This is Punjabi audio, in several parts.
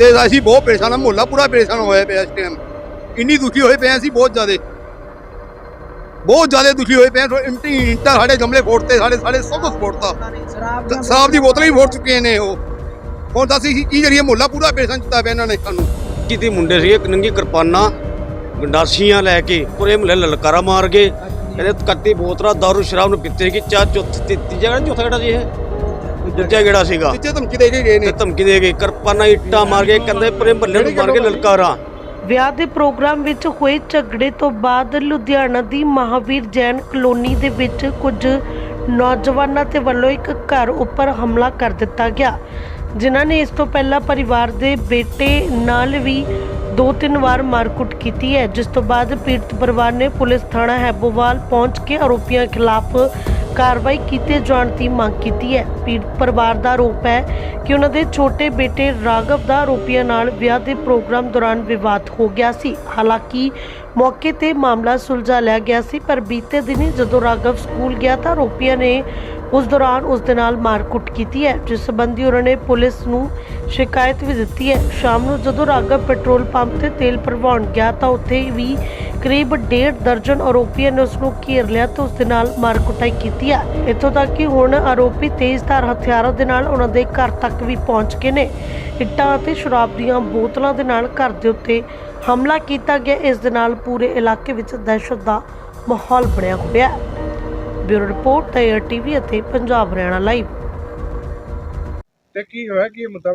ਤੇ ਅਸੀਂ ਬਹੁਤ ਪਰੇਸ਼ਾਨ ਆ, ਮੁਹੱਲਾ ਪੂਰਾ ਪਰੇਸ਼ਾਨ ਹੋਇਆ ਪਿਆ ਇਸ ਟਾਈਮ ਇੰਨੀ ਦੁਖੀ ਹੋਏ ਪਏ ਅਸੀਂ, ਬਹੁਤ ਜ਼ਿਆਦਾ। ਬਹੁਤ ਜ਼ਿਆਦਾ ਦੁਖੀ ਹੋਏ ਪਏ ਇੰਟੀ ਇੰਟਾ ਸਾਡੇ ਗਮਲੇ ਫੋੜਤੇ ਸਾਡੇ ਸਾਡੇ ਸਭ ਕੁਝ ਫੋੜਤਾ ਸ਼ਰਾਬ ਦੀ ਬੋਤਲਾਂ ਵੀ ਫੋੜ ਚੁੱਕੇ ਨੇ ਉਹ। ਹੁਣ ਦੱਸ ਅਸੀਂ ਕੀ ਕਰੀਏ, ਮੁਹੱਲਾ ਪੂਰਾ ਪਰੇਸ਼ਾਨ ਕੀਤਾ ਪਿਆ ਇਹਨਾਂ ਨੇ ਸਾਨੂੰ। ਕਿਤੇ ਮੁੰਡੇ ਸੀਗੇ ਨੰਗੀ ਕਿਰਪਾਨਾਂ, ਗੰਡਾਸੀਆਂ ਲੈ ਕੇ ਪੂਰੇ ਮੁਹੱਲੇ ਲਲਕਾਰਾ ਮਾਰ ਗਏ। ਕਹਿੰਦੇ ਕੱਤੀ ਬੋਤਲਾਂ ਦਾਰੂ ਸ਼ਰਾਬ ਨੂੰ ਪੀਤੇ ਕਿ ਚਾਰ ਚੌਥੀ ਤੀਜੀ ਜਗ੍ਹਾ ਚੌਥਾ ਕਿਹੜਾ ਜੀ ਇਹ? ਦੂਜਾ ਕਿਹੜਾ ਸੀਗਾ? ਤੀਜੇ ਧਮਕੀ ਦੇ ਕੇ ਗਏ ਨੇ। ਤੇ ਧਮਕੀ ਦੇ ਗਏ। ਕਿਰਪਾਨਾਂ ਇੱਟਾਂ ਮਾਰ ਕੇ ਕਹਿੰਦੇ ਪੂਰੇ ਮਹੱਲੇ ਨੂੰ ਮਾਰ ਕੇ ਲਲਕਾਰਾ। ਵਿਆਹ ਦੇ ਪ੍ਰੋਗਰਾਮ ਵਿੱਚ ਹੋਏ ਝਗੜੇ ਤੋਂ ਬਾਅਦ ਲੁਧਿਆਣਾ ਦੀ ਮਹਾਵੀਰ ਜੈਨ ਕਲੋਨੀ ਦੇ ਵਿੱਚ ਕੁਝ ਨੌਜਵਾਨਾਂ ਦੇ ਵੱਲੋਂ ਇੱਕ ਘਰ ਉੱਪਰ ਹਮਲਾ ਕਰ ਦਿੱਤਾ ਗਿਆ। ਜਿਨ੍ਹਾਂ ਨੇ ਇਸ ਤੋਂ ਪਹਿਲਾਂ ਪਰਿਵਾਰ ਦੇ ਬੇਟੇ ਨਾਲ ਵੀ ਦੋ ਤਿੰਨ ਵਾਰ ਮਾਰਕੁੱਟ ਕੀਤੀ ਹੈ। ਜਿਸ ਤੋਂ ਬਾਅਦ ਪੀੜਤ ਪਰਿਵਾਰ ਨੇ ਪੁਲਿਸ ਥਾਣਾ ਹੈਬੋਵਾਲ ਪਹੁੰਚ ਕੇ ਆਰੋਪੀਆਂ ਖਿਲਾਫ ਕਾਰਵਾਈ ਕੀਤੇ ਜਾਣ ਦੀ ਮੰਗ ਕੀਤੀ ਹੈ। ਪੀੜਤ ਪਰਿਵਾਰ ਦਾ ਆਰੋਪ ਹੈ ਕਿ ਉਹਨਾਂ ਦੇ ਛੋਟੇ ਬੇਟੇ ਰਾਘਵ ਦਾ ਆਰੋਪੀਆਂ ਨਾਲ ਵਿਆਹ ਦੇ ਪ੍ਰੋਗਰਾਮ ਦੌਰਾਨ ਵਿਵਾਦ ਹੋ ਗਿਆ ਸੀ। ਹਾਲਾਂਕਿ ਮੌਕੇ ਤੇ ਮਾਮਲਾ ਸੁਲਝਾ ਲਿਆ ਗਿਆ ਸੀ, ਪਰ ਬੀਤੇ ਦਿਨੀ ਜਦੋਂ ਰਾਘਵ ਸਕੂਲ ਗਿਆ ਤਾਂ ਆਰੋਪੀਆਂ ਨੇ ਉਸ ਦੌਰਾਨ ਉਸ ਦੇ ਨਾਲ ਮਾਰਕੁੱਟ ਕੀਤੀ ਹੈ, ਜਿਸ ਸੰਬੰਧੀ ਉਹਨਾਂ ਨੇ ਪੁਲਿਸ ਨੂੰ ਸ਼ਿਕਾਇਤ ਵੀ ਦਿੱਤੀ ਹੈ। ਸ਼ਾਮ ਨੂੰ ਜਦੋਂ ਰਾਘਵ ਪੈਟਰੋਲ ਪੰਪ ਤੇ ਤੇਲ ਭਰਵਾਉਣ ਗਿਆ ਤਾਂ ਉੱਥੇ ਵੀ ਕਰੀਬ ਡੇਢ ਦਰਜਨ ਆਰੋਪੀਆਂ ਨੇ ਉਸ ਨੂੰ ਘੇਰ ਲਿਆ ਤੇ ਉਸ ਦੇ ਨਾਲ ਮਾਰਕੁਟਾਈ ਕੀਤੀ ਆ। ਇੱਥੋਂ ਤੱਕ ਕਿ ਹੁਣ ਆਰੋਪੀ ਤੇਜ਼ਧਾਰ ਹਥਿਆਰਾਂ ਦੇ ਨਾਲ ਉਹਨਾਂ ਦੇ ਘਰ ਤੱਕ ਵੀ ਪਹੁੰਚ ਗਏ ਨੇ। ਇੱਟਾਂ ਅਤੇ ਸ਼ਰਾਬ ਦੀਆਂ ਬੋਤਲਾਂ ਦੇ ਨਾਲ ਘਰ ਦੇ ਉੱਤੇ ਹਮਲਾ ਕੀਤਾ ਗਿਆ। ਇਸ ਦੇ ਨਾਲ ਪੂਰੇ ਇਲਾਕੇ ਵਿੱਚ ਦਹਿਸ਼ਤ ਦਾ ਮਾਹੌਲ ਬਣਿਆ ਹੋਇਆ ਬਿਊਰੋ ਰਿਪੋਰਟ ਟਾਇਰ ਟੀਵੀ ਅਤੇ ਪੰਜਾਬ ਹਰਿਆਣਾ ਲਾਈਵ। ਤੇ ਕੀ ਹੋਇਆ? ਕੀ ਮੁੱਦਾ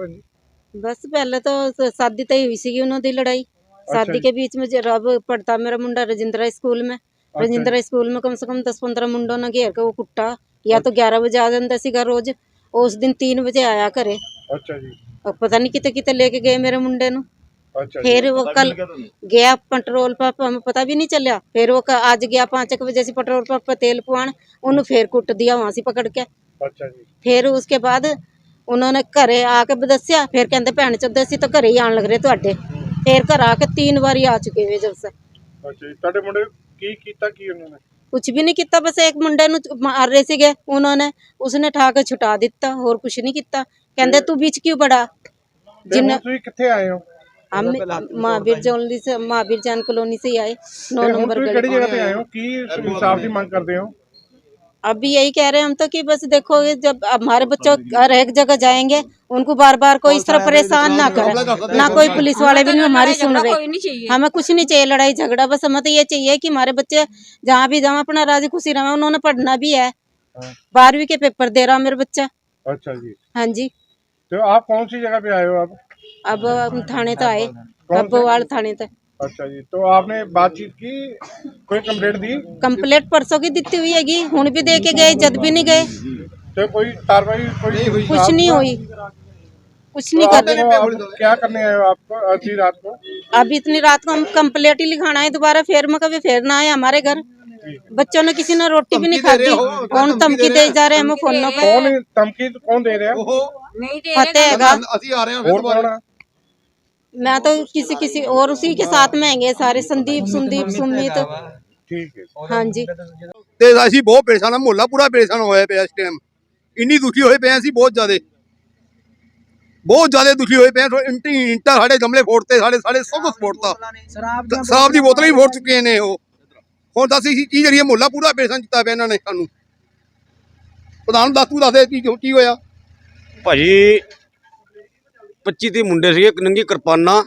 ਬਸ ਪਹਿਲਾਂ ਤਾਂ ਸਾਦੀ ਤਾਂ ਹੀ ਹੋਈ ਸੀਗੀ ਉਹਨਾਂ ਦੀ ਲੜਾਈ। शादी जी। के बीच में जब अब पढ़ता मेरा मुंडा रजिंद्रा स्कूल में रजिंद्रा स्कूल में कम से कम दस पंद्रह मुंडों ने घेर के वो कुट्टा या तो ग्यारह बजे आ जाता सीगा रोज और उस दिन तीन बजे आया करे ਅੱਛਾ ਜੀ और पता नहीं कितने कितने लेके गए मेरे मुंडे नु ਅੱਛਾ ਜੀ फिर वो कल गया पेट्रोल पंप हमें पता भी नहीं चलिया फिर वो क- आज गया पाँच एक बजे से पेट्रोल पंप पे तेल पुआन उन्होंने फिर कुट दिया वहां से पकड़ के ਅੱਛਾ ਜੀ ਫਿਰ ਉਸਕੇ ਬਾਅਦ ਉਹਨਾਂ ਨੇ ਘਰੇ ਆ ਕੇ ਦੱਸਿਆ ਫਿਰ ਕਹਿੰਦੇ ਭੈਣ ਚੋਦ ਅਸੀਂ ਤਾਂ ਘਰੇ ਹੀ ਆਣ ਲੱਗ ਰਹੇ ਤੁਹਾਡੇ ਫਿਰ ਘਰ ਆ ਕੇ तीन ਵਾਰੀ ਆ ਚੁੱਕੇ ਵੇ ਜਬ ਸੇ ਅੱਛਾ ਜੀ ਤੁਹਾਡੇ ਮੁੰਡੇ ਨੂੰ ਕੀ ਕੀਤਾ ਕੀ ਉਹਨਾਂ ਨੇ ਕੁਝ ਵੀ ਨਹੀਂ ਕੀਤਾ ਬਸ ਇੱਕ ਮੁੰਡੇ ਨੂੰ ਮਾਰ ਰਹੇ ਸੀਗੇ ਉਹਨਾਂ ਨੇ ਉਸਨੇ ਠਾ ਕੇ ਛੁਟਾ ਦਿੱਤਾ ਹੋਰ ਕੁਝ ਨਹੀਂ ਕੀਤਾ ਕਹਿੰਦੇ ਤੂੰ ਵਿੱਚ ਕਿਉਂ ਬੜਾ ਤੇ ਜਿੰਨਾ ਹੁਣ ਤੁਸੀਂ ਕਿੱਥੇ ਆਏ ਹੋ हम महावीर जॉनली से महावीर जैन कॉलोनी से ही आए नौ ਤੇ ਹੁਣ नंबर ਤੁਸੀਂ गली ਕਿਹੜੀ ਜਗ੍ਹਾ ਤੇ ਆਏ ਹੋ ਕੀ ਇਨਸਾਫ ਦੀ ਮੰਗ ਕਰਦੇ ਹੋ अभी यही कह रहे हैं हम तो कि बस देखो ये जब हमारे बच्चों हर एक जगह जाएँगे उनको बार बार कोई इस तरह परेशान ना करे ना कोई पुलिस वाले भी नहीं हमारी सुन रहे। हमें कुछ नहीं चाहिए लड़ाई झगड़ा बस हमें तो ये चाहिए कि हमारे बच्चे जहाँ भी जाओ अपना राज़ी खुशी रहे उन्होंने पढ़ना भी है। बारहवीं के पेपर दे रहा मेरा बच्चा। अच्छा जी। हाँ जी। तो आप कौन सी जगह पे आए हो आप? अब हम थाने तो आए? बब्बोवाल थाने तक अच्छा जी तो आपने बातचीत की कोई कम्प्लेट दी? कम्प्लेट परसों की दी हुई है हूँ भी दे के गए जद भी नहीं गए। तो कोई कार्रवाई कोई हुई। कुछ नहीं हुई। कुछ नहीं तो कर रहे क्या करने आए आपको अभी रात को? अभी इतनी रात को हम कम्प्लेट ही लिखाना है दोबारा फिर मैं कभी फिर ना आए हमारे घर। बच्चों ने किसी ने रोटी भी नहीं खाती कौन धमकी दे जा रहे हैं फ़ोन धमकी तो कौन दे रहे हैं? नहीं फतेह है? मैं तो किसी किसी और उसी के साथ में आएंगे सारे संदीप सुंदीप सुमित ठीक है हाँ जी ਤੇ ਅਸੀਂ ਬਹੁਤ ਪਰੇਸ਼ਾਨ ਆ ਮੁਹੱਲਾ ਪੂਰਾ ਪਰੇਸ਼ਾਨ ਹੋਇਆ ਪਿਆ ਇਸ ਟਾਈਮ ਇੰਨੀ ਦੁਖੀ ਹੋਏ ਪਏ ਹਾਂ ਅਸੀਂ ਬਹੁਤ ਜ਼ਿਆਦੇ ਬਹੁਤ ਜ਼ਿਆਦੇ ਦੁਖੀ ਹੋਏ ਪਏ ਹਾਂ ਇੰਟੀ ਇੰਟਾ ਸਾਡੇ ਗਮਲੇ ਫੋੜਤੇ ਸਾਡੇ ਸਾਡੇ ਸਭ ਕੁਝ ਫੋੜਤਾ ਸ਼ਰਾਬ ਸ਼ਰਾਬ ਦੀ ਬੋਤਲਾਂ ਹੀ ਫੋੜ ਚੁੱਕੇ ਨੇ ਉਹ ਹੁਣ ਦੱਸ ਅਸੀਂ ਕੀ ਕਰੀਏ ਮੁਹੱਲਾ ਪੂਰਾ ਪਰੇਸ਼ਾਨ ਕੀਤਾ ਪਿਆ ਇਹਨਾਂ ਨੇ ਸਾਨੂੰ ਪ੍ਰਧਾਨ ਦੱਸ ਤੂੰ ਦੱਸ ਦੇ ਕੀ ਕੀ ਹੋਇਆ ਭਾਜੀ 25 ਦੇ ਮੁੰਡੇ ਸੀਗੇ ਨੰਗੀ ਕਿਰਪਾਨਾਂ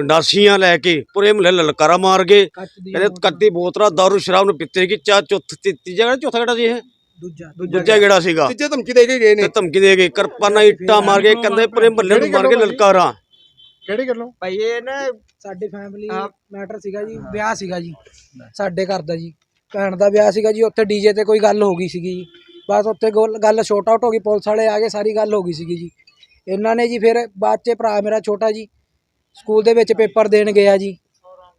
ਗੰਡਾਸੀਆਂ ਲੈ ਕੇ ਪੂਰੇ ਮਹੱਲੇ ਲਲਕਾਰਾ ਮਾਰ ਗਏ। ਕਹਿੰਦੇ ਕੱਤੀ ਬੋਤਲਾਂ ਦਾਰੂ ਸ਼ਰਾਬ ਨੂੰ ਪੀਤੇ ਕਿ ਚਾਰ ਚੌਥੀ ਤੀਜੀ ਜਗ੍ਹਾ ਚੌਥਾ ਕਿਹੜਾ ਜੀ ਇਹ? ਦੂਜਾ ਦੂਜਾ ਕਿਹੜਾ? ਸੀਗਾ? ਤੀਜੇ ਧਮਕੀ ਦੇ ਕੇ ਗਏ ਨੇ। ਧਮਕੀ ਦੇ ਗਏ ਕਿਰਪਾਨਾਂ ਇੱਟਾਂ ਮਾਰ ਕੇ ਕਹਿੰਦੇ ਪੂਰੇ ਮਹੱਲੇ ਨੂੰ ਮਾਰ ਕੇ ਲਲਕਾਰਾ। ਕਿਹੜੀ ਗੱਲੋਂ? ਭਾਈ ਇਹ ਨਾ ਸਾਡੇ ਫੈਮਿਲੀ ਮੈਟਰ ਸੀਗਾ ਜੀ ਵਿਆਹ ਸੀਗਾ ਜੀ ਸਾਡੇ ਘਰ ਦਾ ਜੀ। ਭੈਣ ਦਾ ਵਿਆਹ ਸੀਗਾ ਜੀ ਉੱਥੇ ਡੀਜੇ ਤੇ ਕੋਈ ਗੱਲ ਹੋ ਗਈ ਸੀਗੀ ਜੀ। ਬਸ ਉੱਥੇ ਗੋਲ- ਗੱਲ ਸ਼ੋਰਟ ਆਊਟ ਹੋ ਗਈ ਪੁਲਿਸ ਵਾਲੇ ਆ ਗਏ ਸਾਰੀ ਗੱਲ ਹੋ ਗਈ ਸੀਗੀ ਜੀ। ਇਹਨਾਂ ਨੇ ਜੀ ਫਿਰ ਬਾਅਦ 'ਚ ਭਰਾ ਮੇਰਾ ਛੋਟਾ ਜੀ ਸਕੂਲ ਦੇ ਵਿੱਚ ਪੇਪਰ ਦੇਣ ਗਿਆ ਜੀ।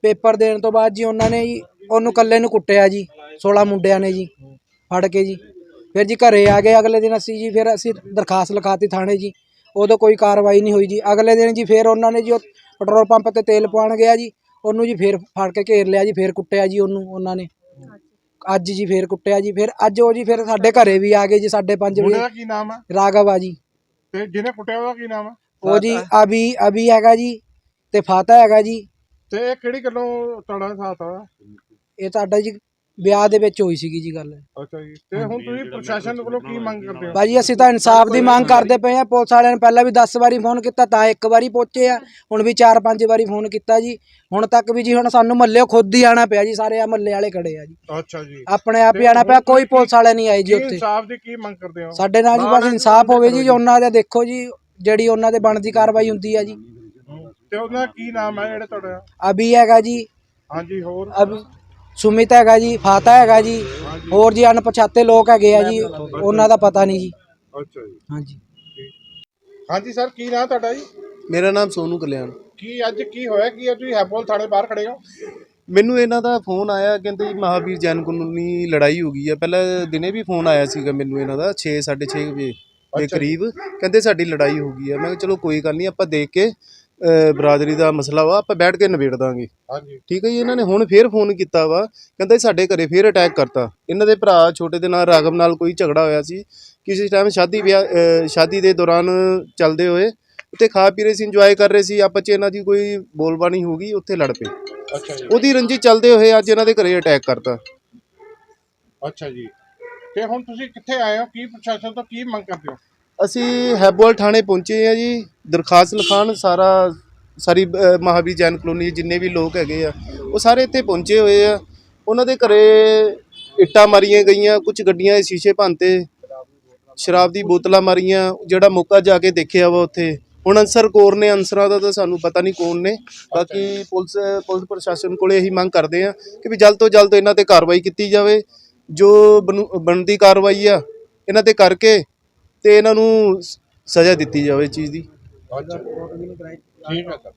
ਪੇਪਰ ਦੇਣ ਤੋਂ ਬਾਅਦ ਜੀ ਉਹਨਾਂ ਨੇ ਜੀ ਉਹਨੂੰ ਇਕੱਲੇ ਨੂੰ ਕੁੱਟਿਆ ਜੀ 16 ਮੁੰਡਿਆਂ ਨੇ ਜੀ ਫੜ ਕੇ ਜੀ। ਫਿਰ ਜੀ ਘਰੇ ਆ ਗਏ ਅਗਲੇ ਦਿਨ ਅਸੀਂ ਜੀ ਫਿਰ ਅਸੀਂ ਦਰਖਾਸਤ ਲਿਖਾਤੀ ਥਾਣੇ ਜੀ। ਉਦੋਂ ਕੋਈ ਕਾਰਵਾਈ ਨਹੀਂ ਹੋਈ ਜੀ। ਅਗਲੇ ਦਿਨ ਜੀ ਫਿਰ ਉਹਨਾਂ ਨੇ ਜੀ ਉਹ ਪੈਟਰੋਲ ਪੰਪ ਤੇ ਤੇਲ ਪਾਉਣ ਗਿਆ ਜੀ। ਉਹਨੂੰ ਜੀ ਫਿਰ ਫੜ ਕੇ ਘੇਰ ਲਿਆ ਜੀ ਫਿਰ ਕੁੱਟਿਆ ਜੀ ਉਹਨੂੰ ਉਹਨਾਂ ਨੇ। ਅੱਜ ਜੀ ਫਿਰ ਕੁੱਟਿਆ ਜੀ। ਫਿਰ ਅੱਜ ਉਹ ਜੀ ਫਿਰ ਸਾਡੇ ਘਰੇ ਵੀ ਆ ਗਏ ਜੀ 5:30 ਮੁੰਡੇ ਦਾ ਵਜੇ ਕੀ ਨਾਮ ਹੈ ਰਾਘਵ ਆ ਜੀ। ਤੇ ਜਿਹਨੇ ਕੁੱਟਿਆ ਉਹਦਾ ਕੀ ਨਾਮ ਹੈ ਉਹ ਜੀ ਅਭੀ ਅਭੀ ਹੈਗਾ ਜੀ ਤੇ ਫਾਤਾ ਹੈਗਾ ਜੀ। ਤੇ ਇਹ ਕਿਹੜੀ ਗੱਲੋਂ ਤੁਹਾਡਾ ਸਾਥ ਆ? ਇਹ ਤੁਹਾਡਾ ਜੀ ਵਿਆਹ ਦੇ ਵਿੱਚ ਹੋਈ ਸੀਗੀ ਜੀ ਗੱਲ। ਅੱਛਾ ਜੀ ਤੇ ਹੁਣ ਤੁਸੀਂ ਪ੍ਰਸ਼ਾਸਨ ਕੋਲੋਂ ਕੀ ਮੰਗ ਕਰਦੇ ਹੋ? ਭਾਜੀ ਅਸੀਂ ਤਾਂ ਇਨਸਾਫ ਦੀ ਮੰਗ ਕਰਦੇ ਪਏ ਆ ਪੁਲਿਸ ਵਾਲਿਆਂ ਨੇ ਪਹਿਲਾਂ ਵੀ 10 ਵਾਰੀ ਫੋਨ ਕੀਤਾ ਤਾਂ ਇੱਕ ਵਾਰੀ ਪਹੁੰਚੇ ਆ। ਹੁਣ ਵੀ 4-5 ਵਾਰੀ ਫੋਨ ਕੀਤਾ ਜੀ। ਹੁਣ ਤੱਕ ਵੀ ਜੀ ਹੁਣ ਸਾਨੂੰ ਮੱਲੇ ਖੁਦ ਹੀ ਆਣਾ ਪਿਆ ਜੀ ਸਾਰੇ ਆ ਮੱਲੇ ਵਾਲੇ ਖੜੇ ਆ ਜੀ। ਅੱਛਾ ਜੀ। ਆਪਣੇ ਆਪ ਹੀ ਆਣਾ ਪਿਆ ਕੋਈ ਪੁਲਿਸ ਵਾਲੇ ਨਹੀਂ ਆਏ ਜੀ ਉੱਥੇ। ਇਨਸਾਫ ਦੀ ਕੀ ਮੰਗ ਕਰਦੇ ਹੋ? ਸਾਡੇ ਨਾਲ ਜੀ ਬਸ ਇਨਸਾਫ ਹੋਵੇ ਜੀ ਉਹਨਾਂ ਦੇ ਦੇਖੋ ਜੀ ਜਿਹੜੀ ਉਹਨਾਂ ਦੇ ਬਣਦੀ ਕਾਰਵਾਈ ਹੁੰਦੀ ਆ ਜੀ। ਤੇ ਉਹਨਾਂ ਦਾ ਕੀ ਨਾਮ ਹੈ ਜਿਹੜੇ ਤੁਹਾਡਾ? ਅਭੀ ਹੈਗਾ ਜੀ। ਹਾਂਜੀ ਹੋਰ? ਅਬ ਸੁਮਿਤ ਹੈਗਾ ਜੀ ਫਾਤਾ ਹੈਗਾ ਜੀ ਹੋਰ ਜੀ ਅਣਪਛਾਤੇ ਲੋਕ ਹੈਗੇ ਆ ਜੀ ਉਹਨਾਂ ਦਾ ਪਤਾ ਨਹੀਂ ਜੀ। ਅੱਛਾ ਜੀ। ਹਾਂਜੀ। ਹਾਂਜੀ ਸਰ ਕੀ ਨਾਮ ਤੁਹਾਡਾ ਜੀ? ਮੇਰਾ ਨਾਮ ਸੋਨੂ ਕਲਿਆਣ। ਕੀ ਅੱਜ ਕੀ ਹੋਇਆ? ਕੀ ਅੱਜ ਤੁਸੀਂ ਹੈਬੋਲ ਥਾਣੇ ਬਾਹਰ ਖੜੇ ਹੋ? ਮੈਨੂੰ ਇਹਨਾਂ ਦਾ ਫੋਨ ਆਇਆ ਕਹਿੰਦੇ ਜੀ ਮਹਾਵੀਰ ਜੈਨ ਕਾਨੂੰਨੀ ਲੜਾਈ ਹੋ ਗਈ ਹੈ ਪਹਿਲਾਂ ਦਿਨੇ ਵੀ ਫੋਨ ਆਇਆ ਸੀਗਾ ਮੈਨੂੰ ਇਹਨਾਂ ਦਾ 6 6:30 ਵਜੇ ਦੇ ਕਰੀਬ। ਕਹਿੰਦੇ ਸਾਡੀ ਲੜਾਈ ਹੋ ਗਈ ਹੈ ਮੈਂ ਕਿਹਾ ਚਲੋ ਕੋਈ ਗੱਲ ਨਹੀਂ ਆਪਾਂ ਦੇਖ ਕੇ ਬਰਾਦਰੀ ਦਾ ਮਸਲਾ ਵਾ ਆਪਾਂ ਬੈਠ ਕੇ ਨਿਬੇੜ ਦਾਂਗੇ। ਹਾਂਜੀ। ਠੀਕ ਹੈ ਜੀ ਇਹਨਾਂ ਨੇ ਹੁਣ ਫੇਰ ਫੋਨ ਕੀਤਾ ਵਾ ਕਹਿੰਦੇ ਸਾਡੇ ਘਰੇ ਫੇਰ ਅਟੈਕ ਕਰਤਾ। ਇਹਨਾਂ ਦੇ ਭਰਾ ਛੋਟੇ ਦੇ ਨਾਲ ਰਾਗਮ ਨਾਲ ਕੋਈ ਝਗੜਾ ਹੋਇਆ ਸੀ। ਕਿਸੇ ਟਾਈਮ ਸ਼ਾਦੀ ਵਿਆਹ ਸ਼ਾਦੀ ਦੇ ਦੌਰਾਨ ਚੱਲਦੇ ਹੋਏ ਉੱਥੇ ਖਾ ਪੀ ਰਹੇ ਸੀ ਇੰਜੋਏ ਕਰ ਰਹੇ ਸੀ। ਆਪਸ 'ਚ ਇਹਨਾਂ ਦੀ ਕੋਈ ਬੋਲਬਾਣੀ ਹੋ ਗਈ ਉੱਥੇ ਲੜ ਪਏ। ਅੱਛਾ ਜੀ। ਉਹਦੀ ਰੰਜੀ ਚੱਲਦੇ ਹੋਏ ਅੱਜ ਇਹਨਾਂ ਦੇ ਘਰੇ ਅਟੈਕ ਕਰਤਾ। ਅੱਛਾ ਜੀ। ਤੇ ਹੁਣ ਤੁਸੀਂ ਕਿੱਥੇ ਆਏ ਹੋ? ਕੀ ਪ੍ਰਸ਼ਾਸਨ ਤੋਂ ਕੀ ਮੰਗ ਕਰਦੇ ਹੋ? ਅਸੀਂ ਹੈਬੋਲ ਥਾਣੇ ਪਹੁੰਚੇ ਆ ਜੀ। ਦਰਖਾਸਤ ਲਿਖਾਣ ਸਾਰਾ ਸਾਰੀ ਅ, ਮਹਾਵੀਰ ਜੈਨ ਕਲੋਨੀ ਜਿੰਨੇ ਵੀ ਲੋਕ ਹੈਗੇ ਆ ਉਹ ਸਾਰੇ ਇੱਥੇ ਪਹੁੰਚੇ ਹੋਏ ਆ। ਉਹਨਾਂ ਦੇ ਘਰੇ ਇੱਟਾਂ ਮਾਰੀਆਂ ਗਈਆਂ ਕੁਝ ਗੱਡੀਆਂ ਦੇ ਸ਼ੀਸ਼ੇ ਭੰਨਤੇ ਸ਼ਰਾਬ ਦੀ ਬੋਤਲਾਂ ਮਾਰੀਆਂ ਜਿਹੜਾ ਮੌਕਾ ਜਾ ਕੇ ਦੇਖਿਆ ਵਾ ਉੱਥੇ। ਹੁਣ ਅੰਸਰ ਕੌਰ ਨੇ ਅੰਸਰਾਂ ਦਾ ਤਾਂ ਸਾਨੂੰ ਪਤਾ ਨਹੀਂ ਕੌਣ ਨੇ। ਬਾਕੀ ਪੁਲਿਸ ਪੁਲਿਸ ਪ੍ਰਸ਼ਾਸਨ ਕੋਲੇ ਇਹੀ ਮੰਗ ਕਰਦੇ ਆ ਕਿ ਵੀ ਜਲਦ ਤੋਂ ਜਲਦ ਇਹਨਾਂ ਤੇ ਕਾਰਵਾਈ ਕੀਤੀ ਜਾਵੇ। ਜੋ ਬਨੂ- ਬਣਦੀ ਕਾਰਵਾਈ ਆ ਇਹਨਾਂ ਤੇ ਕਰਕੇ ਤੇ ਇਹਨਾਂ ਨੂੰ ਸ- ਸਜ਼ਾ ਦਿੱਤੀ ਜਾਵੇ ਇਸ ਚੀਜ਼ ਦੀ। ਠੀਕ ਹੈ ਸਰ।